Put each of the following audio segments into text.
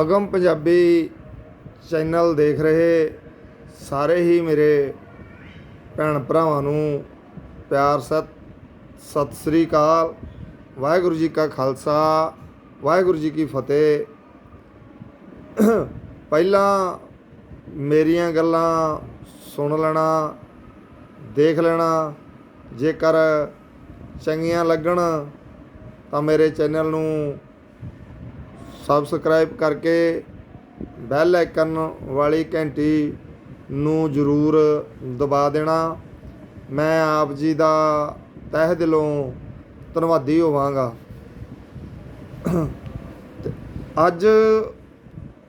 ਅਗਮ Punjabi channel ਦੇਖ ਰਹੇ ਸਾਰੇ ਹੀ ਮੇਰੇ ਭੈਣ ਭਰਾਵਾਂ ਨੂੰ ਪਿਆਰ, ਸਤ, ਸਤਿ ਸ੍ਰੀ ਅਕਾਲ। ਵਾਹਿਗੁਰੂ ਜੀ ਕਾ ਖਾਲਸਾ, ਵਾਹਿਗੁਰੂ ਜੀ ਕੀ ਫਤਿਹ। ਪਹਿਲਾਂ ਮੇਰੀਆਂ ਗੱਲਾਂ ਸੁਣ ਲੈਣਾ, ਦੇਖ ਲੈਣਾ। ਜੇਕਰ ਚੰਗੀਆਂ ਲੱਗਣ ਤਾਂ ਮੇਰੇ ਚੈਨਲ ਨੂੰ ਸਬਸਕ੍ਰਾਈਬ ਕਰਕੇ ਬੈਲ ਆਈਕਨ ਵਾਲੀ ਘੰਟੀ ਨੂੰ ਜ਼ਰੂਰ ਦਬਾ ਦੇਣਾ। ਮੈਂ ਆਪ ਜੀ ਦਾ ਤਹਿ ਦਿਲੋਂ ਧੰਨਵਾਦੀ ਹੋਵਾਂਗਾ। ਅੱਜ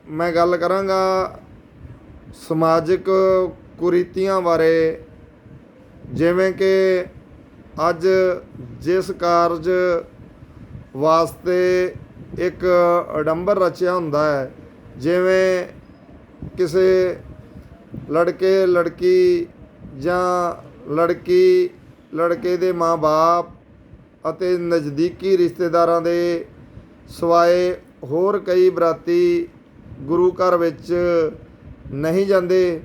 ਮੈਂ ਗੱਲ ਕਰਾਂਗਾ ਸਮਾਜਿਕ ਕੁਰੀਤੀਆਂ ਬਾਰੇ, ਜਿਵੇਂ ਕਿ ਅੱਜ ਜਿਸ ਕਾਰਜ ਵਾਸਤੇ ਇੱਕ ਅਡੰਬਰ ਰਚਿਆ ਹੁੰਦਾ ਹੈ, ਜਿਵੇਂ ਕਿਸੇ ਲੜਕੇ, ਲੜਕੀ ਜਾਂ ਲੜਕੀ, ਲੜਕੇ ਦੇ ਮਾਂ-ਬਾਪ ਅਤੇ ਨਜ਼ਦੀਕੀ ਰਿਸ਼ਤੇਦਾਰਾਂ ਦੇ ਸਵਾਏ ਹੋਰ ਕਈ ਬਰਾਤੀ ਗੁਰੂ ਘਰ ਵਿੱਚ ਨਹੀਂ ਜਾਂਦੇ।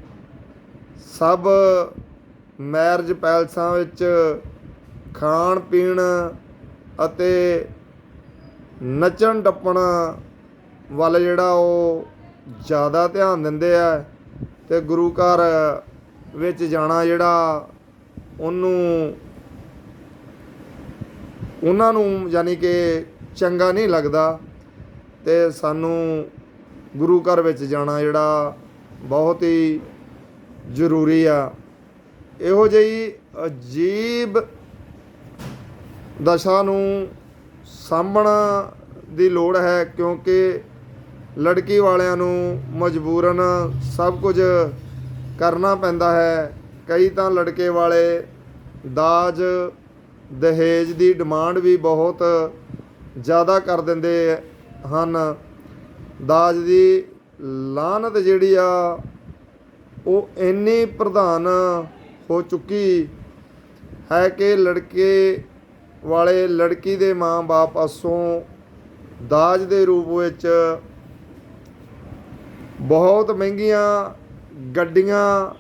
ਸਭ ਮੈਰਿਜ ਪੈਲਸਾਂ ਵਿੱਚ ਖਾਣ ਪੀਣ ਅਤੇ ਨੱਚਣ ਟੱਪਣ ਵੱਲ ਜਿਹੜਾ ਉਹ ਜ਼ਿਆਦਾ ਧਿਆਨ ਦਿੰਦੇ ਆ ਤੇ ਗੁਰੂ ਘਰ ਵਿੱਚ ਜਾਣਾ ਜਿਹੜਾ ਉਹਨੂੰ ਉਹਨਾਂ ਨੂੰ ਯਾਨੀ ਕਿ ਚੰਗਾ ਨਹੀਂ ਲੱਗਦਾ ਤੇ ਸਾਨੂੰ ਗੁਰੂ ਘਰ ਵਿੱਚ ਜਾਣਾ ਜਿਹੜਾ ਬਹੁਤ ਹੀ ਜ਼ਰੂਰੀ ਆ। ਇਹੋ ਜਿਹੀ ਅਜੀਬ ਦਸ਼ਾ ਨੂੰ ਸਾਂਭਣ ਦੀ ਲੋੜ ਹੈ ਕਿਉਂਕਿ ਲੜਕੀ ਵਾਲਿਆਂ ਨੂੰ ਮਜਬੂਰਨ ਸਭ ਕੁਝ ਕਰਨਾ ਪੈਂਦਾ ਹੈ। ਕਈ ਤਾਂ ਲੜਕੇ ਵਾਲੇ ਦਾਜ, ਦਹੇਜ ਦੀ ਡਿਮਾਂਡ ਵੀ ਬਹੁਤ ਜ਼ਿਆਦਾ ਕਰ ਦਿੰਦੇ ਹਨ। ਦਾਜ ਦੀ ਲਾਨਤ ਜਿਹੜੀ ਆ, ਉਹ ਇੰਨੀ ਪ੍ਰਧਾਨ ਹੋ ਚੁੱਕੀ ਹੈ ਕਿ ਲੜਕੇ ਵਾਲੇ ਲੜਕੀ ਦੇ ਮਾਂ-ਬਾਪ ਪਾਸੋਂ ਦਾਜ ਦੇ ਰੂਪ ਵਿੱਚ ਬਹੁਤ ਮਹਿੰਗੀਆਂ ਗੱਡੀਆਂ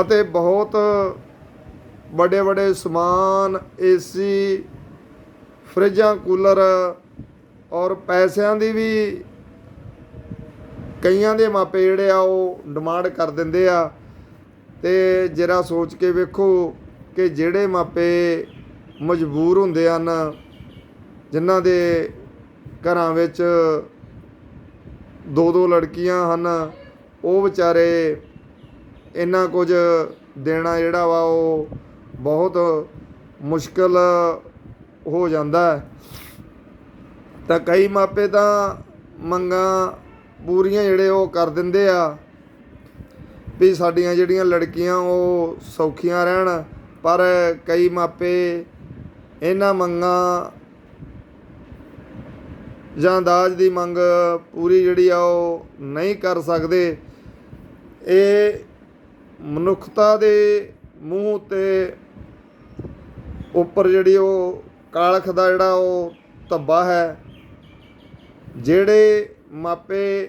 ਅਤੇ ਬਹੁਤ ਵੱਡੇ ਵੱਡੇ ਸਮਾਨ, ਏਸੀ, ਫਰਿੱਜਾਂ, ਕੂਲਰ ਔਰ ਪੈਸਿਆਂ ਦੀ ਵੀ ਕਈਆਂ ਦੇ ਮਾਪੇ ਜਿਹੜੇ ਆ ਉਹ ਡਿਮਾਂਡ ਕਰ ਦਿੰਦੇ ਆ। ਤੇ ਜਰਾ ਸੋਚ ਕੇ ਵੇਖੋ ਕਿ ਜਿਹੜੇ ਮਾਪੇ ਮਜਬੂਰ ਹੁੰਦੇ ਹਨ, ਜਿਨ੍ਹਾਂ ਦੇ ਘਰਾਂ ਵਿੱਚ ਦੋ ਦੋ ਲੜਕੀਆਂ ਹਨ, ਉਹ ਵਿਚਾਰੇ ਇੰਨਾ ਕੁਝ ਦੇਣਾ ਜਿਹੜਾ ਵਾ ਉਹ ਬਹੁਤ ਮੁਸ਼ਕਲ ਹੋ ਜਾਂਦਾ ਤਾਂ ਕਈ ਮਾਪੇ ਤਾਂ ਮੰਗਾਂ ਪੂਰੀਆਂ ਜਿਹੜੇ ਉਹ ਕਰ ਦਿੰਦੇ ਆ ਵੀ ਸਾਡੀਆਂ ਜਿਹੜੀਆਂ ਲੜਕੀਆਂ ਉਹ ਸੌਖੀਆਂ ਰਹਿਣ, ਪਰ ਕਈ ਮਾਪੇ ਇਹਨਾਂ ਮੰਗਾਂ ਜਾਂ ਦਾਜ ਦੀ ਮੰਗ ਪੂਰੀ ਜਿਹੜੀ ਆ ਉਹ ਨਹੀਂ ਕਰ ਸਕਦੇ। ਇਹ ਮਨੁੱਖਤਾ ਦੇ ਮੂੰਹ ਤੇ ਉੱਪਰ ਜਿਹੜੀ ਉਹ ਕਾਲਖ ਦਾ ਜਿਹੜਾ ਉਹ ਧੱਬਾ ਹੈ, ਜਿਹੜੇ ਮਾਪੇ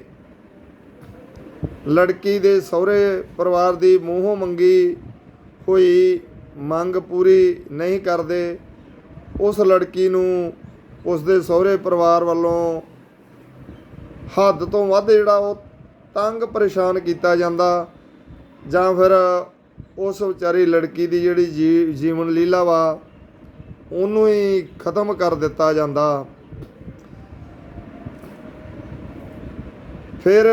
ਲੜਕੀ ਦੇ ਸਹੁਰੇ ਪਰਿਵਾਰ ਦੀ ਮੂੰਹੋਂ ਮੰਗੀ ਹੋਈ ਮੰਗ ਪੂਰੀ ਨਹੀਂ ਕਰਦੇ ਉਸ ਲੜਕੀ ਨੂੰ ਉਸ ਦੇ ਸਹੁਰੇ ਪਰਿਵਾਰ ਵੱਲੋਂ ਹੱਦ ਤੋਂ ਵੱਧ ਜਿਹੜਾ ਉਹ ਤੰਗ ਪਰੇਸ਼ਾਨ ਕੀਤਾ ਜਾਂਦਾ ਜਾਂ ਫਿਰ ਉਸ ਵਿਚਾਰੀ ਲੜਕੀ ਦੀ ਜਿਹੜੀ ਜੀ ਜੀਵਨ ਲੀਲਾ ਵਾ, ਉਹਨੂੰ ਹੀ ਖਤਮ ਕਰ ਦਿੱਤਾ ਜਾਂਦਾ। ਫਿਰ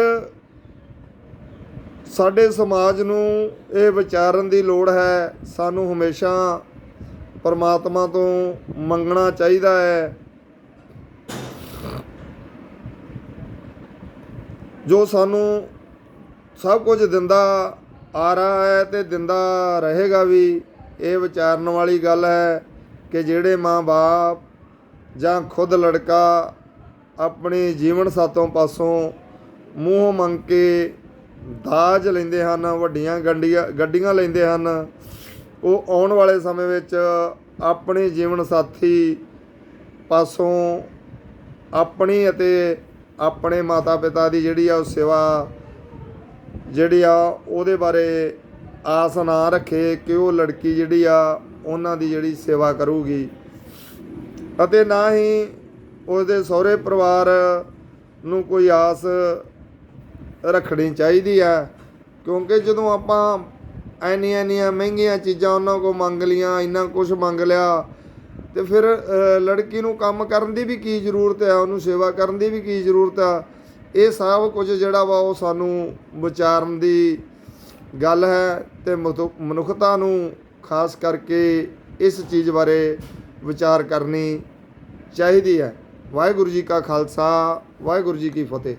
ਸਾਡੇ ਸਮਾਜ ਨੂੰ ਇਹ ਵਿਚਾਰਨ ਦੀ ਲੋੜ ਹੈ, ਸਾਨੂੰ ਹਮੇਸ਼ਾ ਪਰਮਾਤਮਾ ਤੋਂ ਮੰਗਣਾ ਚਾਹੀਦਾ ਹੈ। ਜੋ ਸਾਨੂੰ ਸਭ ਕੁਝ ਦਿੰਦਾ, ਆ ਰਹਾ ਹੈ ਤੇ ਦਿੰਦਾ ਰਹੇਗਾ ਵੀ। ਇਹ ਵਿਚਾਰਨ ਵਾਲੀ ਗੱਲ ਹੈ ਕਿ ਜਿਹੜੇ ਮਾਂ-ਬਾਪ ਜਾਂ ਖੁਦ ਲੜਕਾ ਆਪਣੇ ਜੀਵਨ ਸਾਤੋਂ ਪਾਸੋਂ ਮੂੰਹ ਮੰਗ ਕੇ ਦਾਜ ਲੈਂਦੇ ਹਨ, ਵੱਡੀਆਂ ਗੱਡੀਆਂ ਗੱਡੀਆਂ ਲੈਂਦੇ ਹਨ ਉਹ ਆਉਣ ਵਾਲੇ ਸਮੇਂ ਵਿੱਚ ਆਪਣੇ ਜੀਵਨ ਸਾਥੀ ਪਾਸੋਂ ਆਪਣੀ ਅਤੇ ਆਪਣੇ ਮਾਤਾ ਪਿਤਾ ਦੀ ਜਿਹੜੀ ਆ ਉਹ ਸੇਵਾ ਜਿਹੜੀ ਆ ਉਹਦੇ ਬਾਰੇ ਆਸ ਨਾ ਰੱਖੇ ਕਿ ਉਹ ਲੜਕੀ ਜਿਹੜੀ ਆ ਉਹਨਾਂ ਦੀ ਜਿਹੜੀ ਸੇਵਾ ਕਰੂਗੀ। ਅਤੇ ਨਾ ਹੀ ਉਹਦੇ ਸਹੁਰੇ ਪਰਿਵਾਰ ਨੂੰ ਕੋਈ ਆਸ ਰੱਖਣੀ ਚਾਹੀਦੀ ਆ, ਕਿਉਂਕਿ ਜਦੋਂ ਆਪਾਂ ਐਨੀਆਂ ਐਨੀਆਂ ਮਹਿੰਗੀਆਂ ਚੀਜ਼ਾਂ ਉਹਨਾਂ ਕੋਲ ਮੰਗ ਲੀਆਂ ਇੰਨਾ ਕੁਝ ਮੰਗ ਲਿਆ। ਤੇ ਫਿਰ ਲੜਕੀ ਨੂੰ ਕੰਮ ਕਰਨ ਦੀ ਵੀ ਕੀ ਜ਼ਰੂਰਤ ਹੈ ਉਹਨੂੰ ਸੇਵਾ ਕਰਨ ਦੀ ਵੀ ਕੀ ਜ਼ਰੂਰਤ ਆ? ਇਹ ਸਭ ਕੁਝ ਜਿਹੜਾ ਵਾ ਉਹ ਸਾਨੂੰ ਵਿਚਾਰਨ ਦੀ ਗੱਲ ਹੈ ਤੇ ਮਤੁ- ਮਨੁੱਖਤਾ ਨੂੰ ਖਾਸ ਕਰਕੇ ਇਸ ਚੀਜ਼ ਬਾਰੇ ਵਿਚਾਰ ਕਰਨੀ ਚਾਹੀਦੀ ਹੈ। ਵਾਹਿਗੁਰੂ ਜੀ ਕਾ ਖਾਲਸਾ, ਵਾਹਿਗੁਰੂ ਜੀ ਕੀ ਫਤਿਹ।